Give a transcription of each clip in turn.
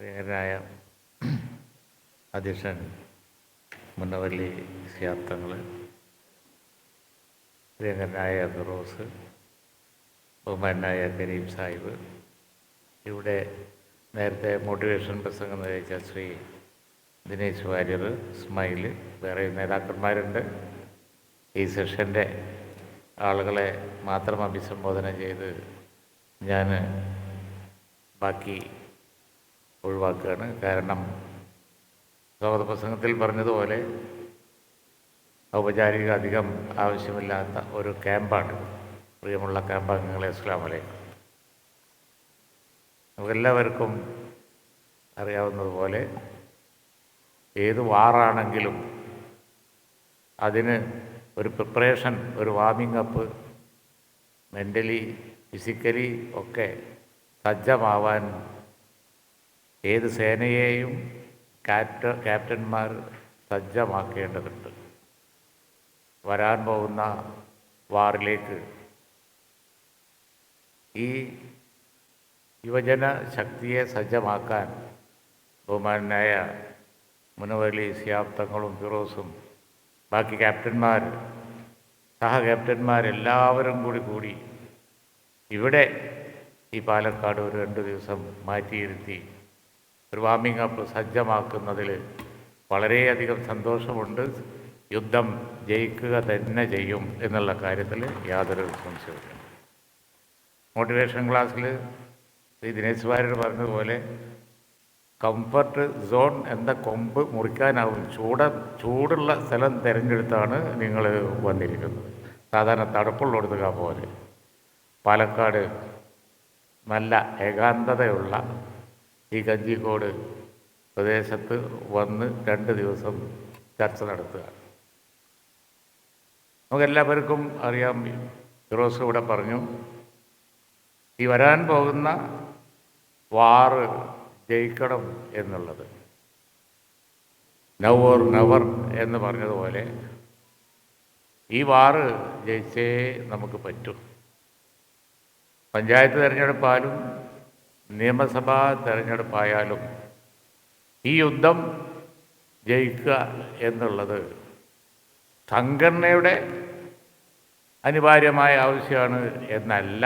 പ്രിയരായ അധ്യക്ഷൻ മുന്നവല്ലി സിയാത്തങ്ങൾ പ്രിയങ്കരനായ ഫിറോസ് ബഹുമാനായ കരീം സാഹിബ് ഇവിടെ നേരത്തെ മോട്ടിവേഷൻ പ്രസംഗം നയിച്ച ശ്രീ ദിനേശ് വാര്യർ സ്മൈൽ വേറെ നേതാക്കന്മാരുണ്ട്. ഈ സെഷന്റെ ആളുകളെ മാത്രം അഭിസംബോധന ചെയ്ത് ഞാൻ ബാക്കി ഒഴിവാക്കുകയാണ്. കാരണം സ്വാഗത പ്രസംഗത്തിൽ പറഞ്ഞതുപോലെ ഔപചാരിക അധികം ആവശ്യമില്ലാത്ത ഒരു ക്യാമ്പാണ്. പ്രിയമുള്ള ക്യാമ്പാംഗങ്ങളെ അസ്ലാം വലൈക്കും നമുക്കെല്ലാവർക്കും അറിയാവുന്നതുപോലെ ഏത് വാറാണെങ്കിലും അതിന് ഒരു പ്രിപ്പറേഷൻ ഒരു വാമിംഗ് അപ്പ് മെന്റലി ഫിസിക്കലി ഒക്കെ സജ്ജമാവാൻ ഏത് സേനയെയും ക്യാപ്റ്റ ക്യാപ്റ്റന്മാർ സജ്ജമാക്കേണ്ടതുണ്ട്. വരാൻ പോകുന്ന വാറിലേക്ക് ഈ യുവജന ശക്തിയെ സജ്ജമാക്കാൻ ബഹുമാനായ മുനവലി സിയാപ്തങ്ങളും ഫിറോസും ബാക്കി ക്യാപ്റ്റന്മാർ സഹ ക്യാപ്റ്റന്മാരെല്ലാവരും കൂടി കൂടി ഇവിടെ ഈ പാലക്കാട് ഒരു രണ്ട് ദിവസം മാറ്റിയിരുത്തി ഒരു വാമിംഗ് അപ്പ് സജ്ജമാക്കുന്നതിൽ വളരെയധികം സന്തോഷമുണ്ട്. യുദ്ധം ജയിക്കുക തന്നെ ചെയ്യും എന്നുള്ള കാര്യത്തിൽ യാതൊരു സംശയമില്ല മോട്ടിവേഷൻ ക്ലാസ്സിൽ ശ്രീ ദിനേശ് വാര്യർ പറഞ്ഞതുപോലെ കംഫർട്ട് സോൺ എന്ന കൊമ്പ് മുറിക്കാനാവും. ചൂട ചൂടുള്ള സ്ഥലം തിരഞ്ഞെടുത്താണ് നിങ്ങൾ വന്നിരിക്കുന്നത്. സാധാരണ തണുപ്പുള്ളിടത്തുക പോലെ. പാലക്കാട് നല്ല ഏകാന്തതയുള്ള ഈ കഞ്ചിക്കോട് പ്രദേശത്ത് വന്ന് രണ്ട് ദിവസം ചർച്ച നടത്തുക നമുക്കെല്ലാവർക്കും അറിയാം ഫിറോസ് ഇവിടെ പറഞ്ഞു ഈ വരാൻ പോകുന്ന വാറ് ജയിക്കണം എന്നുള്ളത്. നവർ നവർ എന്ന് പറഞ്ഞതുപോലെ ഈ വാറ് ജയിച്ചേ നമുക്ക് പറ്റൂ. പഞ്ചായത്ത് തിരഞ്ഞെടുപ്പായാലും നിയമസഭാ തെരഞ്ഞെടുപ്പായാലും ഈ യുദ്ധം ജയിക്കുക എന്നുള്ളത് സംഘടനയുടെ അനിവാര്യമായ ആവശ്യമാണ് എന്നല്ല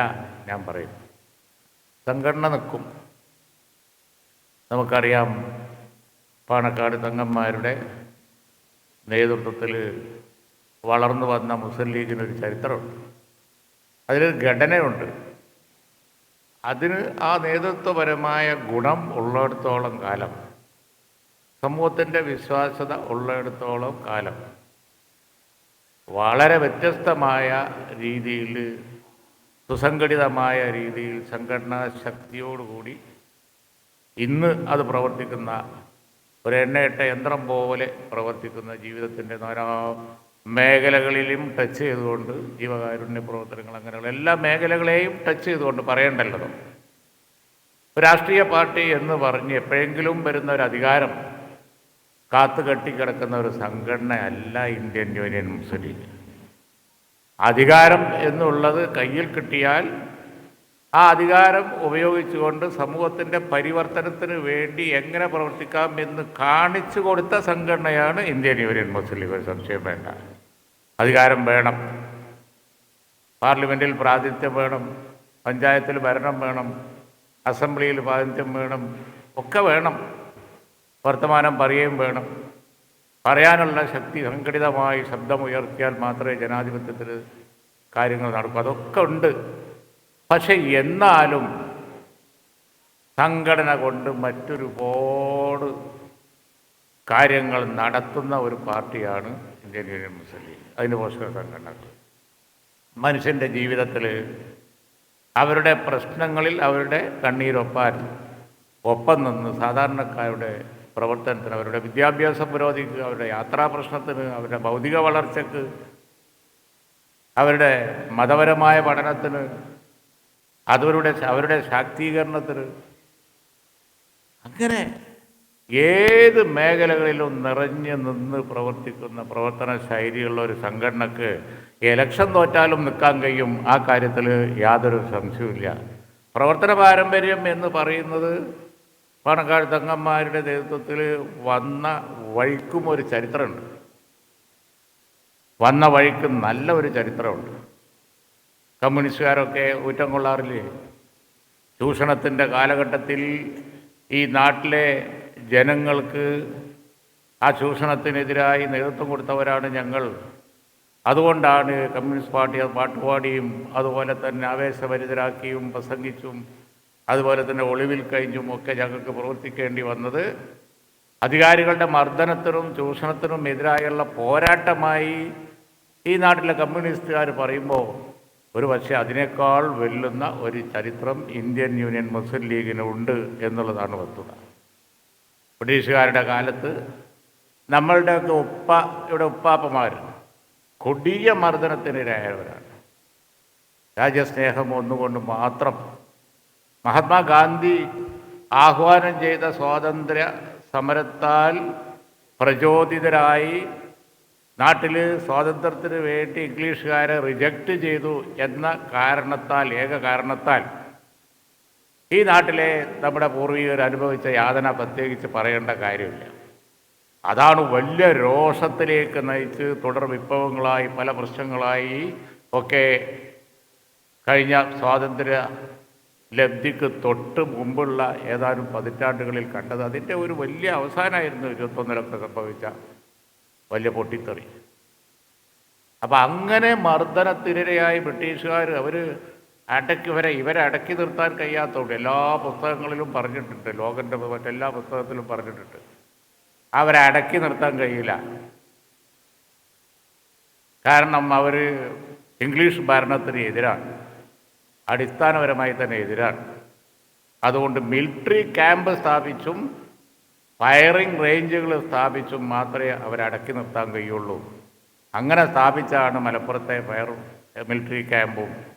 ഞാൻ പറയും സംഘടന നിൽക്കും. നമുക്കറിയാം പാണക്കാട് തങ്ങന്മാരുടെ നേതൃത്വത്തിൽ വളർന്നു വന്ന മുസ്ലിം ലീഗിനൊരു ചരിത്രമുണ്ട്. അതിലൊരു ഘടനയുണ്ട്. അതിന് ആ നേതൃത്വപരമായ ഗുണം ഉള്ളിടത്തോളം കാലം. സമൂഹത്തിന്റെ വിശ്വാസ്യത ഉള്ളിടത്തോളം കാലം. വളരെ വ്യത്യസ്തമായ രീതിയിൽ സുസംഘടിതമായ രീതിയിൽ സംഘടനാ ശക്തിയോടുകൂടി ഇന്ന് അത് പ്രവർത്തിക്കുന്ന ഒരു എണ്ണയിട്ട യന്ത്രം പോലെ പ്രവർത്തിക്കുന്ന ജീവിതത്തിന്റെ നാനാ മേഖലകളിലും ടച്ച് ചെയ്തുകൊണ്ട് ജീവകാരുണ്യ പ്രവർത്തനങ്ങൾ അങ്ങനെയുള്ള എല്ലാ മേഖലകളെയും ടച്ച് ചെയ്തുകൊണ്ട് പറയേണ്ടല്ലോ. രാഷ്ട്രീയ പാർട്ടി എന്ന് പറഞ്ഞ് എപ്പോഴെങ്കിലും വരുന്ന ഒരു അധികാരം കാത്തു കെട്ടിക്കിടക്കുന്ന ഒരു സംഘടനയല്ല ഇന്ത്യൻ യൂണിയൻ മുസ്ലിം ലീഗ്. അധികാരം എന്നുള്ളത് കയ്യിൽ കിട്ടിയാൽ ആ അധികാരം ഉപയോഗിച്ചുകൊണ്ട് സമൂഹത്തിന്റെ പരിവർത്തനത്തിന് വേണ്ടി എങ്ങനെ പ്രവർത്തിക്കാം എന്ന് കാണിച്ചു കൊടുത്ത സംഘടനയാണ് ഇന്ത്യൻ യൂണിയൻ മുസ്ലിം ലീഗ്. സംശയം വേണ്ട. അധികാരം വേണം. പാർലമെന്റിൽ പ്രാതിനിധ്യം വേണം. പഞ്ചായത്തിൽ ഭരണം വേണം. അസംബ്ലിയിൽ പ്രാതിനിധ്യം വേണം. ഒക്കെ വേണം. വർത്തമാനം പറയുകയും വേണം. പറയാനുള്ള ശക്തി സംഘടിതമായി ശബ്ദമുയർത്തിയാൽ മാത്രമേ ജനാധിപത്യത്തിൽ കാര്യങ്ങൾ നടക്കൂ. അതൊക്കെ ഉണ്ട്. പക്ഷെ എന്നാലും സംഘടന കൊണ്ട് മറ്റൊരുപാട് കാര്യങ്ങൾ നടത്തുന്ന ഒരു പാർട്ടിയാണ് ഇന്ത്യൻ യൂണിയൻ മുസ്ലിം ലീഗ്. അതിന് പോഷക സംഘടനകൾ മനുഷ്യന്റെ ജീവിതത്തിൽ അവരുടെ പ്രശ്നങ്ങളിൽ അവരുടെ കണ്ണീരൊപ്പാൻ ഒപ്പം നിന്ന് സാധാരണക്കാരുടെ പ്രവർത്തനത്തിന് അവരുടെ വിദ്യാഭ്യാസ പുരോഗതിക്ക് അവരുടെ യാത്രാ പ്രശ്നത്തിന് അവരുടെ ഭൗതിക വളർച്ചയ്ക്ക് അവരുടെ മതപരമായ പഠനത്തിന് അതവരുടെ അവരുടെ ശാക്തീകരണത്തിന് അങ്ങനെ ഏത് മേഖലകളിലും നിറഞ്ഞു നിന്ന് പ്രവർത്തിക്കുന്ന പ്രവർത്തന ശൈലിയുള്ള ഒരു സംഘടനക്ക് ഇലക്ഷൻ തോറ്റാലും നിൽക്കാൻ കഴിയും ആ കാര്യത്തിൽ യാതൊരു സംശയവുമില്ല. പ്രവർത്തന പാരമ്പര്യം എന്ന് പറയുന്നത് പാണക്കാട് തങ്ങന്മാരുടെ നേതൃത്വത്തിൽ വന്ന വഴിക്കും ഒരു ചരിത്രമുണ്ട്. വന്ന വഴിക്ക് നല്ല ഒരു ചരിത്രമുണ്ട്. കമ്മ്യൂണിസ്റ്റുകാരൊക്കെ ഊറ്റം കൊള്ളാറില്ലേ? ചൂഷണത്തിന്റെ കാലഘട്ടത്തിൽ ഈ നാട്ടിലെ ജനങ്ങൾക്ക് ആ ചൂഷണത്തിനെതിരായി നേതൃത്വം കൊടുത്തവരാണ് ഞങ്ങൾ. അതുകൊണ്ടാണ് കമ്മ്യൂണിസ്റ്റ് പാർട്ടി പാട്ടുപാടിയും അതുപോലെ തന്നെ ആവേശഭരിതരാക്കിയും പ്രസംഗിച്ചും അതുപോലെ തന്നെ ഒളിവിൽ കഴിഞ്ഞും ഒക്കെ ഞങ്ങൾക്ക് പ്രവർത്തിക്കേണ്ടി വന്നത്. അധികാരികളുടെ മർദ്ദനത്തിനും ചൂഷണത്തിനും എതിരായുള്ള പോരാട്ടമായി ഈ നാട്ടിലെ കമ്മ്യൂണിസ്റ്റുകാർ പറയുമ്പോൾ ഒരു പക്ഷേ അതിനേക്കാൾ വെല്ലുന്ന ഒരു ചരിത്രം ഇന്ത്യൻ യൂണിയൻ മുസ്ലിം ലീഗിനുണ്ട് എന്നുള്ളതാണ് വസ്തുത. ബ്രിട്ടീഷുകാരുടെ കാലത്ത് നമ്മളുടെയൊക്കെ ഉപ്പ ഇവിടെ ഉപ്പാപ്പമാർ കൊടിയ മർദ്ദനത്തിനിരയായവരാണ്. രാജ്യസ്നേഹം ഒന്നുകൊണ്ട് മാത്രം മഹാത്മാഗാന്ധി ആഹ്വാനം ചെയ്ത സ്വാതന്ത്ര്യ സമരത്താൽ പ്രചോദിതരായി നാട്ടിൽ സ്വാതന്ത്ര്യത്തിന് വേണ്ടി ഇംഗ്ലീഷുകാരെ റിജക്റ്റ് ചെയ്തു എന്ന കാരണത്താൽ ഏക കാരണത്താൽ ഈ നാട്ടിലെ നമ്മുടെ പൂർവികർ അനുഭവിച്ച യാതന പ്രത്യേകിച്ച് പറയേണ്ട കാര്യമില്ല. അതാണ് വലിയ രോഷത്തിലേക്ക് നയിച്ച് തുടർ വിപ്ലവങ്ങളായി പല പ്രശ്നങ്ങളായി ഒക്കെ കഴിഞ്ഞ സ്വാതന്ത്ര്യ ലബ്ധിക്ക് തൊട്ട് മുമ്പുള്ള ഏതാനും പതിറ്റാണ്ടുകളിൽ കണ്ടത്. അതിന്റെ ഒരു വലിയ അവസാനമായിരുന്നു ഇരുപത്തൊന്നിലൊക്കെ സംഭവിച്ച വലിയ പൊട്ടിത്തെറി. അപ്പം അങ്ങനെ മർദ്ദനത്തിനിരയായി ബ്രിട്ടീഷുകാർ അവർ അടക്കി വരെ ഇവരെ അടക്കി നിർത്താൻ കഴിയാത്തതുകൊണ്ട് എല്ലാ പുസ്തകങ്ങളിലും പറഞ്ഞിട്ടുണ്ട് ലോകന്റെ മറ്റെല്ലാ പുസ്തകത്തിലും പറഞ്ഞിട്ടുണ്ട്. അവരെ അടക്കി നിർത്താൻ കഴിയില്ല. കാരണം അവർ ഇംഗ്ലീഷ് ഭരണത്തിന് എതിരാണ്. അടിസ്ഥാനപരമായി തന്നെ എതിരാണ്. അതുകൊണ്ട് മിലിറ്ററി ക്യാമ്പ് സ്ഥാപിച്ചും ഫയറിംഗ് റേഞ്ചുകൾ സ്ഥാപിച്ചും മാത്രമേ അവരെ അടക്കി നിർത്താൻ കഴിയുള്ളൂ. അങ്ങനെ സ്ഥാപിച്ചാണ് മലപ്പുറത്തെ ഫയർ മിലിറ്ററി ക്യാമ്പും.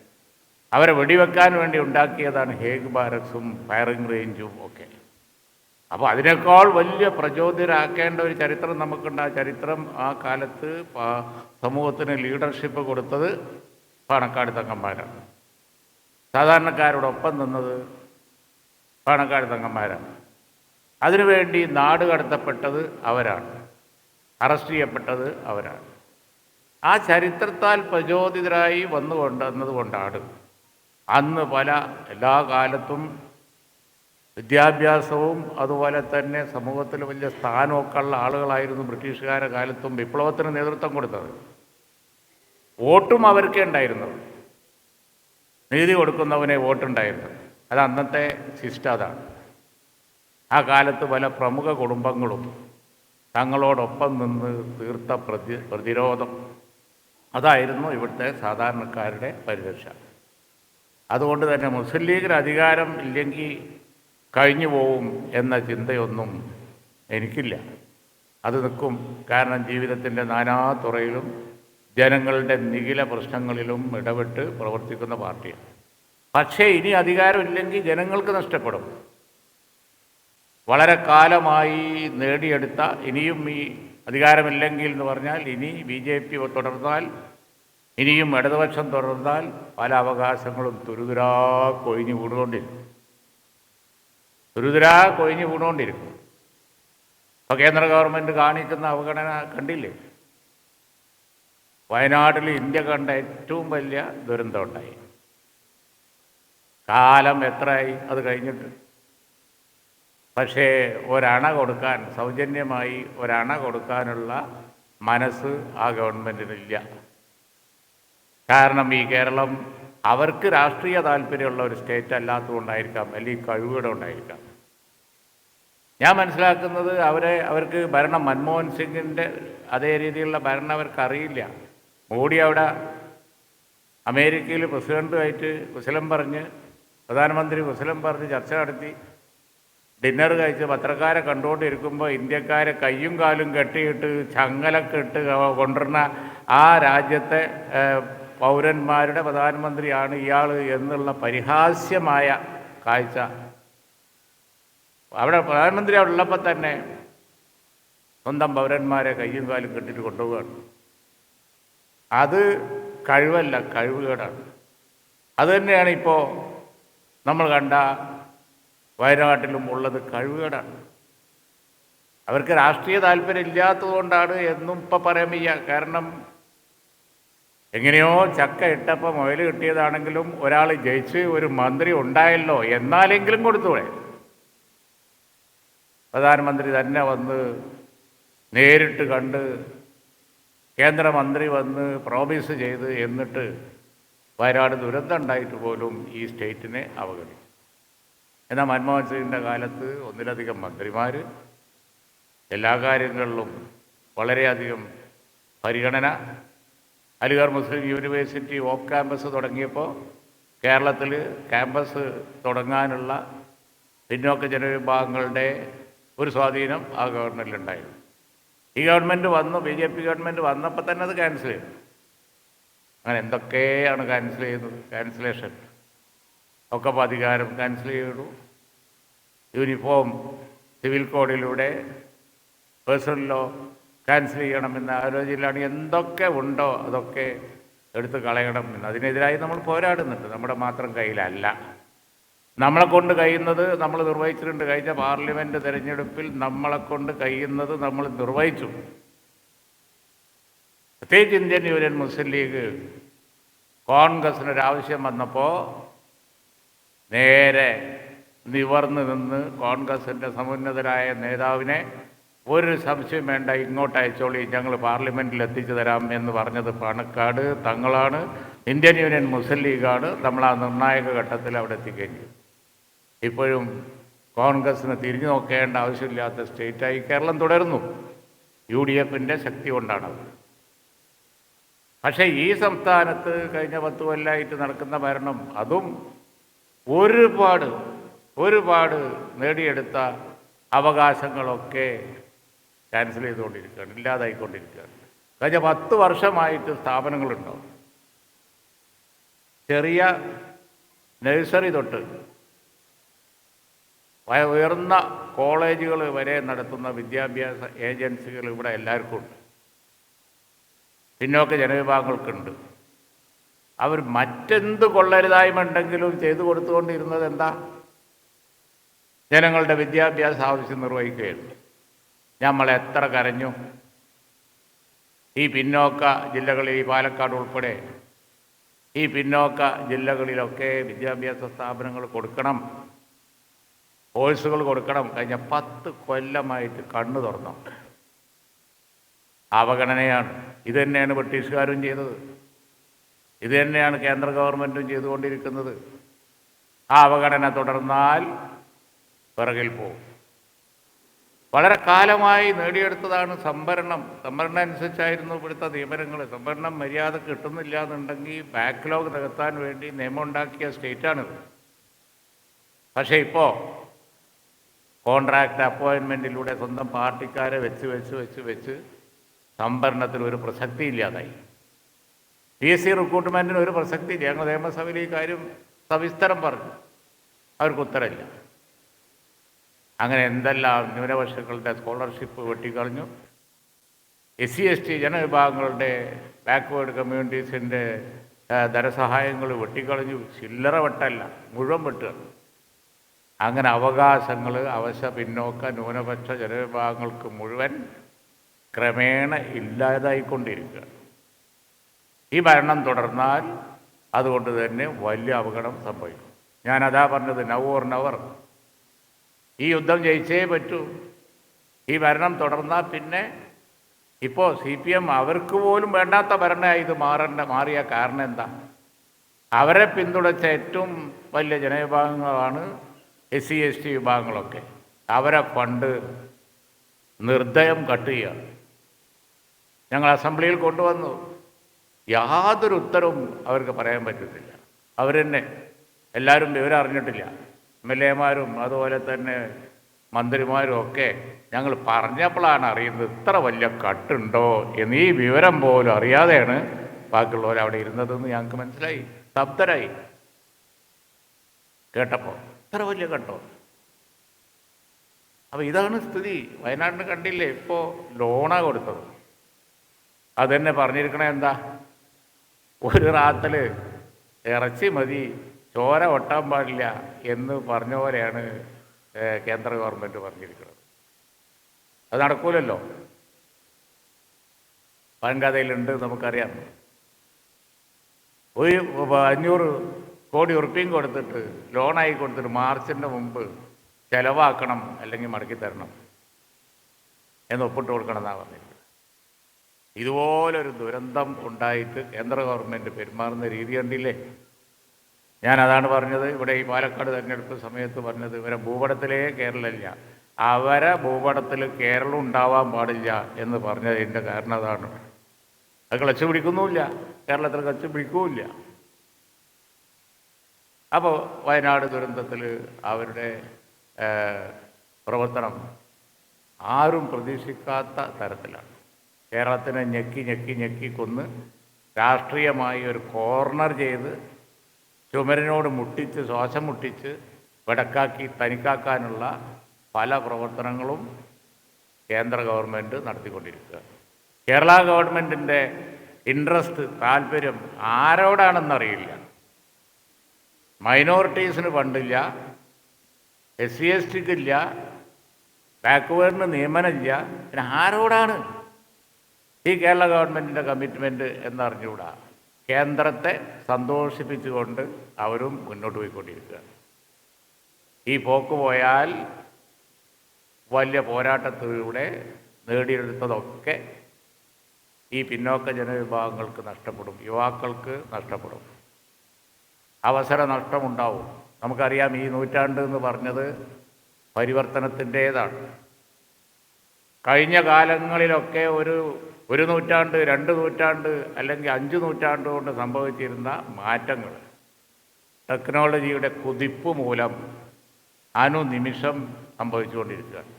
അവരെ വെടിവെക്കാൻ വേണ്ടി ഉണ്ടാക്കിയതാണ് ഹേഗ് ബാരക്സും ഫയറിംഗ് റേഞ്ചും ഒക്കെ. അപ്പോൾ അതിനേക്കാൾ വലിയ പ്രചോദിതരാക്കേണ്ട ഒരു ചരിത്രം നമുക്കുണ്ട്. ആ ചരിത്രം ആ കാലത്ത് സമൂഹത്തിന് ലീഡർഷിപ്പ് കൊടുത്തത് പാണക്കാട് തങ്ങന്മാരാണ്. സാധാരണക്കാരോടൊപ്പം നിന്നത് പാണക്കാട് തങ്ങന്മാരാണ്. അതിനുവേണ്ടി നാട് കടത്തപ്പെട്ടത് അവരാണ്. അറസ്റ്റ് ചെയ്യപ്പെട്ടത് അവരാണ്. ആ ചരിത്രത്താൽ പ്രചോദിതരായി വന്നുകൊണ്ട് എന്നതുകൊണ്ടാണ് അന്ന് പല എല്ലാ കാലത്തും വിദ്യാഭ്യാസവും അതുപോലെ തന്നെ സമൂഹത്തിൽ വലിയ സ്ഥാനമൊക്കെ ഉള്ള ആളുകളായിരുന്നു ബ്രിട്ടീഷുകാരുടെ കാലത്തും വിപ്ലവത്തിന് നേതൃത്വം കൊടുത്തത് വോട്ടും അവർക്കേ ഉണ്ടായിരുന്നത്. നീതി കൊടുക്കുന്നവനെ വോട്ടുണ്ടായിരുന്നു അത് അന്നത്തെ സിസ്റ്റം അതാണ്. ആ കാലത്ത് പല പ്രമുഖ കുടുംബങ്ങളും തങ്ങളോടൊപ്പം നിന്ന് തീർത്ത പ്രതി പ്രതിരോധം. അതായിരുന്നു ഇവിടുത്തെ സാധാരണക്കാരുടെ പരിരക്ഷ. അതുകൊണ്ട് തന്നെ മുസ്ലിം ലീഗിന് അധികാരം ഇല്ലെങ്കിൽ കഴിഞ്ഞു പോവും എന്ന ചിന്തയൊന്നും എനിക്കില്ല. അത് നിൽക്കും. കാരണം ജീവിതത്തിന്റെ നാനാ തുറയിലും ജനങ്ങളുടെ നികില പ്രശ്നങ്ങളിലും ഇടപെട്ട് പ്രവർത്തിക്കുന്ന പാർട്ടിയാണ്. പക്ഷേ ഇനി അധികാരമില്ലെങ്കിൽ ജനങ്ങൾക്ക് നഷ്ടപ്പെടും. വളരെ കാലമായി നേടിയെടുത്ത ഇനിയും ഈ അധികാരമില്ലെങ്കിൽ എന്ന് പറഞ്ഞാൽ ഇനി ബി ജെ പി തുടർന്നാൽ ഇനിയും ഇടതുപക്ഷം തുടർന്നാൽ പല അവകാശങ്ങളും തുരുതുരാ കൊഴിഞ്ഞു കൂടുകൊണ്ടിരിക്കും തുരുതുരാ കൊഴിഞ്ഞു കൂടുകൊണ്ടിരിക്കും ഇപ്പോൾ കേന്ദ്ര ഗവൺമെന്റ് കാണിക്കുന്ന അവഗണന കണ്ടില്ലേ? വയനാട്ടിൽ ഇന്ത്യ കണ്ട ഏറ്റവും വലിയ ദുരന്തം ഉണ്ടായി. കാലം എത്രയായി? അത് കഴിഞ്ഞിട്ട്. പക്ഷേ ഒരണ കൊടുക്കാൻ സൗജന്യമായി ഒരണ കൊടുക്കാനുള്ള മനസ്സ് ആ ഗവൺമെന്റിനില്ല കാരണം ഈ കേരളം അവർക്ക് രാഷ്ട്രീയ താല്പര്യമുള്ള ഒരു സ്റ്റേറ്റ് അല്ലാത്തതുകൊണ്ടായിരിക്കാം അല്ലെങ്കിൽ കഴിവുകൂടെ ഉണ്ടായിരിക്കാം ഞാൻ മനസ്സിലാക്കുന്നത് അവരെ അവർക്ക് ഭരണം മൻമോഹൻ സിംഗിന്റെ അതേ രീതിയിലുള്ള ഭരണം അവർക്ക് അറിയില്ല മോഡി അവിടെ അമേരിക്കയിൽ പ്രസിഡന്റുമായിട്ട് കുശലം പറഞ്ഞ് പ്രധാനമന്ത്രി കുശലം പറഞ്ഞ് ചർച്ച നടത്തി. ഡിന്നർ കഴിച്ച് പത്രക്കാരെ കണ്ടുകൊണ്ടിരിക്കുമ്പോൾ ഇന്ത്യക്കാരെ കയ്യും കാലും കെട്ടിയിട്ട് ചങ്ങലൊക്കെ ഇട്ട് കൊണ്ടുവരുന്ന ആ രാജ്യത്തെ പൗരന്മാരുടെ പ്രധാനമന്ത്രിയാണ് ഇയാൾ എന്നുള്ള പരിഹാസ്യമായ കാഴ്ച. അവിടെ പ്രധാനമന്ത്രി അവിടെ ഉള്ളപ്പോൾ തന്നെ സ്വന്തം പൗരന്മാരെ കയ്യും കാലും കെട്ടിട്ട് കൊണ്ടുപോവുകയാണ്. അത് കഴിവല്ല കഴിവുകേടാണ്. അതുതന്നെയാണ് ഇപ്പോൾ നമ്മൾ കണ്ട വയനാട്ടിലും ഉള്ളത് കഴിവുകേടാണ്. അവർക്ക് രാഷ്ട്രീയ താല്പര്യം ഇല്ലാത്തതുകൊണ്ടാണ് എന്നും ഇപ്പം പറയാൻ വയ്യ. കാരണം എങ്ങനെയോ ചക്ക ഇട്ടപ്പോൾ മുയൽ കിട്ടിയതാണെങ്കിലും ഒരാൾ ജയിച്ച് ഒരു മന്ത്രി ഉണ്ടായല്ലോ എന്നാലെങ്കിലും കൊടുത്തൂടെ പ്രധാനമന്ത്രി തന്നെ വന്ന് നേരിട്ട് കണ്ട് കേന്ദ്രമന്ത്രി വന്ന് പ്രോമിസ് ചെയ്ത് എന്നിട്ട് വയനാട് ദുരന്തം ഉണ്ടായിട്ട് പോലും ഈ സ്റ്റേറ്റിനെ അവഗണിച്ചു. എന്നാൽ മൻമോഹൻ സിംഗിന്റെ കാലത്ത് ഒന്നിലധികം മന്ത്രിമാർ എല്ലാ കാര്യങ്ങളിലും വളരെയധികം പരിഗണന Aligarh Muslim university of campus തുടങ്ങിയപ്പോൾ കേരളത്തിൽ ക്യാമ്പസ് തുടങ്ങാനുള്ള പിന്നോക്ക ജനവിഭാഗങ്ങളുടെ ഒരു സ്വാധീനം ആ ഗവൺമെന്റിലുണ്ടായിരുന്നു ഈ ഗവൺമെന്റ് വന്നു ബി ജെ പി ഗവൺമെന്റ് വന്നപ്പോൾ തന്നെ അത് ക്യാൻസൽ ചെയ്തു. അങ്ങനെ എന്തൊക്കെയാണ് ക്യാൻസൽ ചെയ്യുന്നത് ക്യാൻസലേഷൻ. ഒക്കെ അപ്പോൾ അധികാരം ക്യാൻസൽ ചെയ്തു. യൂണിഫോം സിവിൽ കോഡിലൂടെ പേഴ്സണൽ ലോ ക്യാൻസൽ ചെയ്യണമെന്ന് ആലോചനയിലാണ് എന്തൊക്കെ ഉണ്ടോ അതൊക്കെ എടുത്ത് കളയണം എന്ന് അതിനെതിരായി നമ്മൾ പോരാടുന്നുണ്ട്. നമ്മുടെ മാത്രം കയ്യിലല്ല. നമ്മളെ കൊണ്ട് കഴിയുന്നത് നമ്മൾ നിർവഹിച്ചിട്ടുണ്ട്. കഴിഞ്ഞ പാർലമെന്റ് തിരഞ്ഞെടുപ്പിൽ നമ്മളെ കൊണ്ട് കഴിയുന്നത് നമ്മൾ നിർവഹിച്ചു. പ്രത്യേകിച്ച് ഇന്ത്യൻ യൂണിയൻ മുസ്ലിം ലീഗ് കോൺഗ്രസിനൊരാവശ്യം വന്നപ്പോൾ നേരെ നിവർന്ന് നിന്ന് കോൺഗ്രസിന്റെ സമുന്നതരായ നേതാവിനെ ഒരു സംശയം വേണ്ട ഇങ്ങോട്ട് അയച്ചോളി ഞങ്ങൾ പാർലമെന്റിൽ എത്തിച്ചു തരാം എന്ന് പറഞ്ഞത് പണക്കാട് തങ്ങളാണ്. ഇന്ത്യൻ യൂണിയൻ മുസ്ലിം ലീഗാണ്. നമ്മൾ ആ നിർണായക ഘട്ടത്തിൽ അവിടെ എത്തിക്കഴിഞ്ഞു ഇപ്പോഴും കോൺഗ്രസ്സിന് തിരിഞ്ഞു നോക്കേണ്ട ആവശ്യമില്ലാത്ത സ്റ്റേറ്റായി കേരളം തുടരുന്നു. യു ഡി എഫിന്റെ ശക്തി കൊണ്ടാണത് പക്ഷേ ഈ സംസ്ഥാനത്ത് കഴിഞ്ഞ പത്ത് കൊല്ലമായിട്ട് നടക്കുന്ന ഭരണം അതും ഒരുപാട് ഒരുപാട് നേടിയെടുത്ത അവകാശങ്ങളൊക്കെ ക്യാൻസൽ ചെയ്തുകൊണ്ടിരിക്കുകയാണ് ഇല്ലാതായിക്കൊണ്ടിരിക്കുകയാണ്. കഴിഞ്ഞ പത്ത് വർഷമായിട്ട് സ്ഥാപനങ്ങളുണ്ടാവും. ചെറിയ നഴ്സറി തൊട്ട് ഉയർന്ന കോളേജുകൾ വരെ നടത്തുന്ന വിദ്യാഭ്യാസ ഏജൻസികൾ ഇവിടെ എല്ലാവർക്കും ഉണ്ട്. പിന്നോക്ക ജനവിഭാഗങ്ങൾക്കുണ്ട്. അവർ മറ്റെന്ത് കൊള്ളരുതായ്മ ഉണ്ടെങ്കിലും ചെയ്തു കൊടുത്തുകൊണ്ടിരുന്നത് എന്താ? ജനങ്ങളുടെ വിദ്യാഭ്യാസ ആവശ്യം നിർവഹിക്കുകയുണ്ട് നമ്മൾ എത്ര കരഞ്ഞു? ഈ പിന്നോക്ക ജില്ലകളിൽ ഈ പാലക്കാട് ഉൾപ്പെടെ ഈ പിന്നോക്ക ജില്ലകളിലൊക്കെ വിദ്യാഭ്യാസ സ്ഥാപനങ്ങൾ കൊടുക്കണം. കോഴ്സുകൾ കൊടുക്കണം. കഴിഞ്ഞ പത്ത് കൊല്ലമായിട്ട് കണ്ണു തുറന്നു. അവഗണനയാണ്. ഇത് തന്നെയാണ് ബ്രിട്ടീഷുകാരും ചെയ്തത്. ഇത് തന്നെയാണ് കേന്ദ്ര ഗവൺമെന്റും ചെയ്തുകൊണ്ടിരിക്കുന്നത്. ആ അവഗണന തുടർന്നാൽ പിറകിൽ പോകും. വളരെ കാലമായി നേടിയെടുത്തതാണ് സംഭരണം സംഭരണം അനുസരിച്ചായിരുന്നു ഇവിടുത്തെ നിയമനങ്ങൾ സംഭരണം മര്യാദ കിട്ടുന്നില്ല എന്നുണ്ടെങ്കിൽ ബാക്ക്ലോഗ് നികത്താൻ വേണ്ടി നിയമം ഉണ്ടാക്കിയ സ്റ്റേറ്റാണിത്. പക്ഷേ ഇപ്പോൾ കോൺട്രാക്ട് അപ്പോയിൻമെന്റിലൂടെ സ്വന്തം പാർട്ടിക്കാരെ വെച്ച് വെച്ച് വെച്ച് വെച്ച് സംഭരണത്തിന് ഒരു പ്രസക്തി ഇല്ലാതായി. പി എസ് സി റിക്രൂട്ട്മെന്റിന് ഒരു പ്രസക്തി ഇല്ല. ഞങ്ങൾ നിയമസഭയിൽ ഈ കാര്യം സവിസ്തരം പറഞ്ഞു. അവർക്ക് ഉത്തരമില്ല. അങ്ങനെ എന്തെല്ലാം ന്യൂനപക്ഷങ്ങളുടെ സ്കോളർഷിപ്പ് വെട്ടിക്കളഞ്ഞു. എസ് സി എസ് ടി ജനവിഭാഗങ്ങളുടെ ബാക്ക്വേർഡ് കമ്മ്യൂണിറ്റീസിന്റെ ധനസഹായങ്ങൾ വെട്ടിക്കളഞ്ഞു. ചില്ലറ വെട്ടല്ല മുഴുവൻ വെട്ടുകയാണ് അങ്ങനെ അവകാശങ്ങൾ അവശ പിന്നോക്ക ന്യൂനപക്ഷ ജനവിഭാഗങ്ങൾക്ക് മുഴുവൻ ക്രമേണ ഇല്ലാതായിക്കൊണ്ടിരിക്കുകയാണ് ഈ ഭരണം തുടർന്നാൽ അതുകൊണ്ട് തന്നെ വലിയ അപകടം സംഭവിക്കും. ഞാനതാ പറഞ്ഞത് നവ് ഓർ നവർ ഈ യുദ്ധം ജയിച്ചേ പറ്റൂ. ഈ ഭരണം തുടർന്നാൽ പിന്നെ ഇപ്പോൾ സി പി എം അവർക്ക് പോലും വേണ്ടാത്ത ഭരണമായി ഇത് മാറേണ്ട മാറിയ കാരണം എന്താ? അവരെ പിന്തുണച്ച ഏറ്റവും വലിയ ജനവിഭാഗങ്ങളാണ് എസ് സി എസ് ടി വിഭാഗങ്ങളൊക്കെ. അവരെ ഫണ്ട് നിർദ്ദയം കട്ട് ചെയ്യുക. ഞങ്ങൾ അസംബ്ലിയിൽ കൊണ്ടുവന്നു. യാതൊരു ഉത്തരവും അവർക്ക് പറയാൻ പറ്റത്തില്ല. അവരെന്നെ എല്ലാവരും വിവരം അറിഞ്ഞിട്ടില്ല. എം എൽ എമാരും അതുപോലെ തന്നെ മന്ത്രിമാരും ഒക്കെ ഞങ്ങൾ പറഞ്ഞപ്പോഴാണ് അറിയുന്നത് ഇത്ര വലിയ കട്ടുണ്ടോ എന്ന് ഈ വിവരം പോലും അറിയാതെയാണ് ബാക്കിയുള്ളവർ അവിടെ ഇരുന്നതെന്ന് ഞങ്ങൾക്ക് മനസ്സിലായി. സ്തബ്ധരായി കേട്ടപ്പോൾ ഇത്ര വലിയ കട്ടോ? അപ്പോൾ ഇതാണ് സ്ഥിതി. വയനാടിന് കണ്ടില്ലേ? ഇപ്പോൾ ലോണാണ് കൊടുത്തത്. അതെന്നെ പറഞ്ഞിരിക്കണേ എന്താ? ഒരു റാത്തൽ ഇറച്ചി മതി ചോര ഒട്ടാൻ പാടില്ല എന്ന് പറഞ്ഞ പോലെയാണ് കേന്ദ്ര ഗവൺമെന്റ് പറഞ്ഞിരിക്കുന്നത്. അത് നടക്കൂലല്ലോ. പഴങ്കഥയിലുണ്ട് നമുക്കറിയാം. ഒരു അഞ്ഞൂറ് കോടി ഉറുപ്പിയും കൊടുത്തിട്ട് ലോണായി കൊടുത്തിട്ട് മാർച്ചിന്റെ മുമ്പ് ചിലവാക്കണം അല്ലെങ്കിൽ മടക്കി തരണം എന്ന് ഒപ്പിട്ട് കൊടുക്കണം എന്നാണ് പറഞ്ഞിരിക്കുന്നത്. ഇതുപോലൊരു ദുരന്തം ഉണ്ടായിട്ട് കേന്ദ്ര ഗവൺമെന്റ് പെരുമാറുന്ന രീതി കണ്ടില്ലേ? ഞാൻ അതാണ് പറഞ്ഞത് ഇവിടെ ഈ പാലക്കാട് തെരഞ്ഞെടുപ്പ് സമയത്ത് പറഞ്ഞത് ഇവരെ ഭൂപടത്തിലേ കേരളമില്ല. അവരെ ഭൂപടത്തിൽ കേരളം ഉണ്ടാവാൻ പാടില്ല എന്ന് പറഞ്ഞതിന്റെ കാരണം അതാണ്. അത് ക്ലച്ച് പിടിക്കുന്നുമില്ല. കേരളത്തിൽ ക്ലച്ച് പിടിക്കുമില്ല. അപ്പോൾ വയനാട് ദുരന്തത്തിൽ അവരുടെ പ്രവർത്തനം ആരും പ്രതീക്ഷിക്കാത്ത തരത്തിലാണ്. കേരളത്തിനെ ഞെക്കി ഞെക്കി ഞെക്കി കൊന്ന് രാഷ്ട്രീയമായി ഒരു കോർണർ ചെയ്ത് ചുമരിനോട് മുട്ടിച്ച് ശ്വാസം മുട്ടിച്ച് വടക്കാക്കി തനിക്കാക്കാനുള്ള പല പ്രവർത്തനങ്ങളും കേന്ദ്ര ഗവൺമെന്റ് നടത്തിക്കൊണ്ടിരിക്കുക. കേരള ഗവൺമെന്റിന്റെ ഇൻട്രസ്റ്റ് താല്പര്യം ആരോടാണെന്നറിയില്ല. മൈനോറിറ്റീസിന് ഫണ്ടില്ല. എസ് സി എസ് ടിക്കില്ല ബാക്ക്വേർഡിന് നിയമനമില്ല പിന്നെ ആരോടാണ് ഈ കേരള ഗവൺമെന്റിന്റെ കമ്മിറ്റ്മെന്റ് എന്നറിഞ്ഞുകൂടാ? കേന്ദ്രത്തെ സന്തോഷിപ്പിച്ചുകൊണ്ട് അവരും മുന്നോട്ട് പോയിക്കൊണ്ടിരിക്കുക. ഈ പോക്ക് പോയാൽ വലിയ പോരാട്ടത്തിലൂടെ നേടിയെടുത്തതൊക്കെ ഈ പിന്നോക്ക ജനവിഭാഗങ്ങൾക്ക് നഷ്ടപ്പെടും. യുവാക്കൾക്ക് നഷ്ടപ്പെടും. അവസര നഷ്ടമുണ്ടാവും. നമുക്കറിയാം ഈ നൂറ്റാണ്ട് എന്ന് പറഞ്ഞത് പരിവർത്തനത്തിന്റേതാണ്. കഴിഞ്ഞ കാലങ്ങളിലൊക്കെ ഒരു ഒരു നൂറ്റാണ്ട് രണ്ട് നൂറ്റാണ്ട് അല്ലെങ്കിൽ അഞ്ച് നൂറ്റാണ്ട് കൊണ്ട് സംഭവിച്ചിരുന്ന മാറ്റങ്ങൾ. ടെക്നോളജിയുടെ കുതിപ്പ് മൂലം അനുനിമിഷം സംഭവിച്ചുകൊണ്ടിരിക്കുകയാണ്.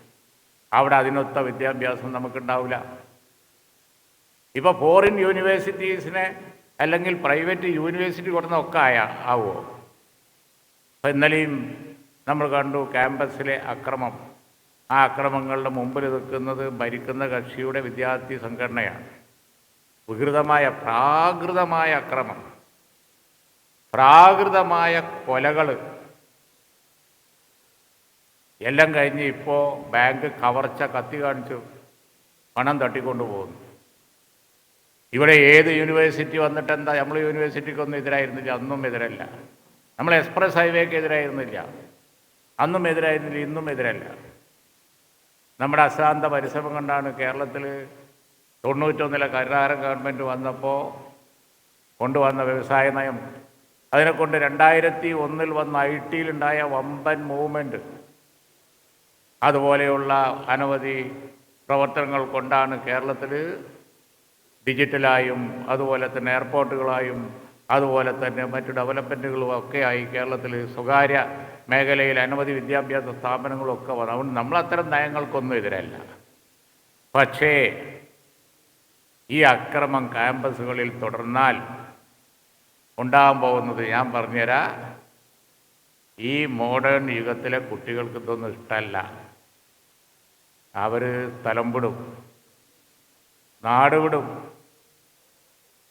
അവിടെ അതിനൊത്ത വിദ്യാഭ്യാസം നമുക്കുണ്ടാവില്ല. ഇപ്പോൾ ഫോറിൻ യൂണിവേഴ്സിറ്റീസിനെ അല്ലെങ്കിൽ പ്രൈവറ്റ് യൂണിവേഴ്സിറ്റി കൊടുക്കുന്നതൊക്കെ ആയ ആവുമോ ഇപ്പം ഇന്നലെയും നമ്മൾ കണ്ടു ക്യാമ്പസിലെ അക്രമം. ആ അക്രമങ്ങളുടെ മുമ്പിൽ നിൽക്കുന്നത് ഭരിക്കുന്ന കക്ഷിയുടെ വിദ്യാർത്ഥി സംഘടനയാണ്. വികൃതമായ പ്രാകൃതമായ അക്രമം. പ്രാകൃതമായ കൊലകൾ എല്ലാം കഴിഞ്ഞ് ഇപ്പോൾ ബാങ്ക് കവർച്ച കത്തി കാണിച്ചു പണം തട്ടിക്കൊണ്ടു പോകുന്നു. ഇവിടെ ഏത് യൂണിവേഴ്സിറ്റി വന്നിട്ട് എന്താ? നമ്മൾ യൂണിവേഴ്സിറ്റിക്കൊന്നും എതിരായിരുന്നില്ല. അന്നും എതിരല്ല. നമ്മൾ എക്സ്പ്രസ് ഹൈവേക്ക് എതിരായിരുന്നില്ല. അന്നും എതിരായിരുന്നില്ല. ഇന്നും എതിരല്ല. നമ്മുടെ അശാന്ത പരിശ്രമം കൊണ്ടാണ് കേരളത്തിൽ തൊണ്ണൂറ്റൊന്നിലെ കരുണാകരൻ ഗവൺമെന്റ് വന്നപ്പോൾ കൊണ്ടുവന്ന വ്യവസായ നയം. അതിനെക്കൊണ്ട് രണ്ടായിരത്തി ഒന്നിൽ വന്ന ഐ ടിയിലുണ്ടായ വമ്പൻ മൂവ്മെന്റ് അതുപോലെയുള്ള അനവധി പ്രവർത്തനങ്ങൾ കൊണ്ടാണ് കേരളത്തിൽ ഡിജിറ്റലായും അതുപോലെ തന്നെ എയർപോർട്ടുകളായും അതുപോലെ തന്നെ മറ്റു ഡെവലപ്മെന്റുകളും ഒക്കെ ആയി കേരളത്തിൽ സ്വകാര്യ മേഖലയിൽ അനവധി വിദ്യാഭ്യാസ സ്ഥാപനങ്ങളൊക്കെ വന്നു. അതുകൊണ്ട് നമ്മൾ അത്തരം നയങ്ങൾക്കൊന്നും എതിരല്ല. പക്ഷേ ഈ അക്രമം ക്യാമ്പസുകളിൽ തുടർന്നാൽ ഉണ്ടാകാൻ പോകുന്നത് ഞാൻ പറഞ്ഞുതരാ ഈ മോഡേൺ യുഗത്തിലെ കുട്ടികൾക്ക് ഇതൊന്നും ഇഷ്ടമല്ല. അവർ സ്ഥലം വിടും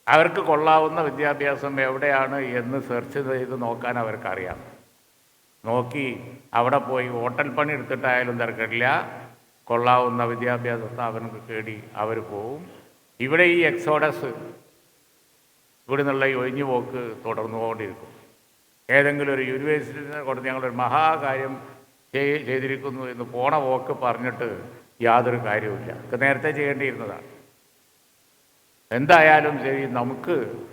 അവർക്ക് കൊള്ളാവുന്ന വിദ്യാഭ്യാസം എവിടെയാണ് എന്ന് സെർച്ച് ചെയ്ത് നോക്കാൻ അവർക്കറിയാം. നോക്കി അവിടെ പോയി ഹോട്ടൽ പണി എടുത്തിട്ടായാലും തിരക്കില്ല. കൊള്ളാവുന്ന വിദ്യാഭ്യാസ സ്ഥാപനങ്ങൾ കേടി അവർ പോവും. ഇവിടെ ഈ എക്സോഡസ് ഇവിടെ നിന്നുള്ള ഈ ഒഴിഞ്ഞു പോക്ക് തുടർന്നുകൊണ്ടിരിക്കും ഏതെങ്കിലും ഒരു യൂണിവേഴ്സിറ്റിനെ കൊണ്ട് ഞങ്ങളൊരു മഹാകാര്യം ചെയ്- ചെയ്തിരിക്കുന്നു എന്ന് പോണ പോക്ക് പറഞ്ഞിട്ട് യാതൊരു കാര്യവുമില്ല. നേരത്തെ ചെയ്യേണ്ടിയിരുന്നതാണ്. എന്തായാലും ശരി നമുക്ക്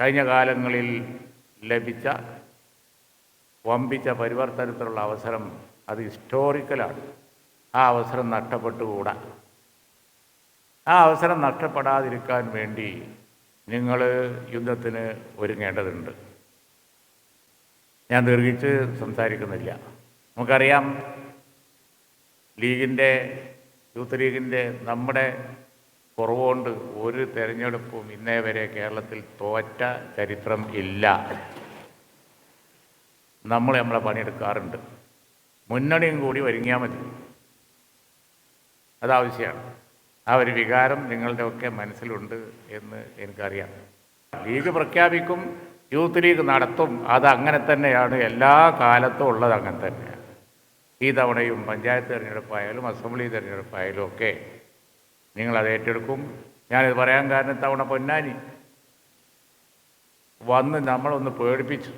കഴിഞ്ഞ കാലങ്ങളിൽ ലഭിച്ച വമ്പിച്ച പരിവർത്തനത്തിലുള്ള അവസരം അത് ഹിസ്റ്റോറിക്കലാണ്. ആ അവസരം നഷ്ടപ്പെട്ടുകൂടാ. ആ അവസരം നഷ്ടപ്പെടാതിരിക്കാൻ വേണ്ടി നിങ്ങൾ യുദ്ധത്തിന് ഒരുങ്ങേണ്ടതുണ്ട്. ഞാൻ ദീർഘിച്ച് സംസാരിക്കുന്നില്ല. നമുക്കറിയാം ലീഗിന്റെ യൂത്ത് ലീഗിന്റെ നമ്മുടെ കുറവുകൊണ്ട് ഒരു തെരഞ്ഞെടുപ്പും ഇന്നേ വരെ കേരളത്തിൽ തോറ്റ ചരിത്രം ഇല്ല. നമ്മൾ നമ്മളെ പണിയെടുക്കാറുണ്ട്. മുന്നണിയും കൂടി ഒരുങ്ങിയാൽ മതി. അതാവശ്യമാണ് ആ ഒരു വികാരം നിങ്ങളുടെയൊക്കെ മനസ്സിലുണ്ട് എന്ന് എനിക്കറിയാം. ലീഗ് പ്രഖ്യാപിക്കും യൂത്ത് ലീഗ് നടത്തും അത് അങ്ങനെ തന്നെയാണ്. എല്ലാ കാലത്തും ഉള്ളത് അങ്ങനെ തന്നെയാണ്. ഈ തവണയും പഞ്ചായത്ത് തിരഞ്ഞെടുപ്പായാലും അസംബ്ലി തിരഞ്ഞെടുപ്പായാലും ഒക്കെ നിങ്ങളത് ഏറ്റെടുക്കും. ഞാനിത് പറയാൻ കാരണം തവണ പൊന്നാനി വന്ന് നമ്മളൊന്ന് പേടിപ്പിച്ചു.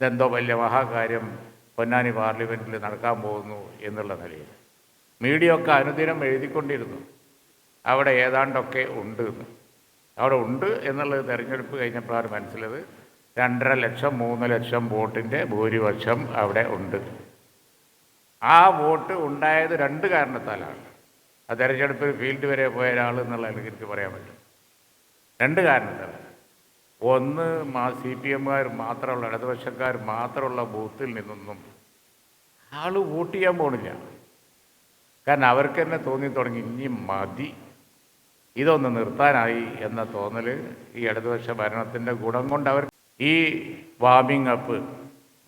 ഇതെന്തോ വലിയ മഹാകാര്യം. പൊന്നാനി പാർലമെന്റിൽ നടക്കാൻ പോകുന്നു എന്നുള്ള നിലയിൽ. മീഡിയ ഒക്കെ അനുദിനം എഴുതിക്കൊണ്ടിരുന്നു. അവിടെ ഏതാണ്ടൊക്കെ ഉണ്ട് എന്ന്. അവിടെ ഉണ്ട് എന്നുള്ളത് തിരഞ്ഞെടുപ്പ് കഴിഞ്ഞപ്പോഴാണ് മനസ്സിലത്. രണ്ടര ലക്ഷം മൂന്ന് ലക്ഷം വോട്ടിന്റെ ഭൂരിപക്ഷം അവിടെ ഉണ്ട്. ആ വോട്ട് ഉണ്ടായത് രണ്ട് കാരണത്താലാണ്. ആ തെരഞ്ഞെടുപ്പിൽ ഫീൽഡ് വരെ പോയ ഒരാൾ എന്നുള്ള എനിക്ക് പറയാൻ പറ്റും. രണ്ട് കാരണത്തിൽ ഒന്ന് മാ സി പി എമ്മുകാർ മാത്രമുള്ള ഇടതുപക്ഷക്കാർ മാത്രമുള്ള ബൂത്തിൽ നിന്നൊന്നും ആൾ വോട്ട് ചെയ്യാൻ പോണില്ല. കാരണം അവർക്ക് തന്നെ തോന്നി തുടങ്ങി ഇനി മതി. ഇതൊന്ന് നിർത്താനായി എന്ന തോന്നൽ ഈ ഇടതുപക്ഷ ഭരണത്തിന്റെ ഗുണം കൊണ്ട് അവർ ഈ വാമിങ് അപ്പ്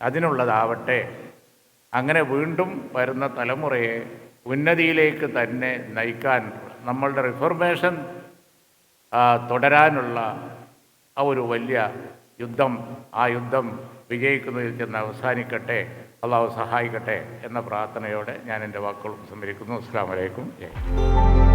അതിനുള്ളതാവട്ടെ. അങ്ങനെ വീണ്ടും വരുന്ന തലമുറയെ ഉന്നതിയിലേക്ക് തന്നെ നയിക്കാൻ നമ്മളുടെ റിഫർമേഷൻ തുടരാനുള്ള ആ ഒരു വലിയ യുദ്ധം ആ യുദ്ധം വിജയിക്കുന്നതിൽ ചെന്ന് അവസാനിക്കട്ടെ അള്ളാഹു സഹായിക്കട്ടെ എന്ന പ്രാർത്ഥനയോടെ ഞാൻ എന്റെ വാക്കുകൾ സംഭരിക്കുന്നു അസ്സാം വലൈക്കും ജയ്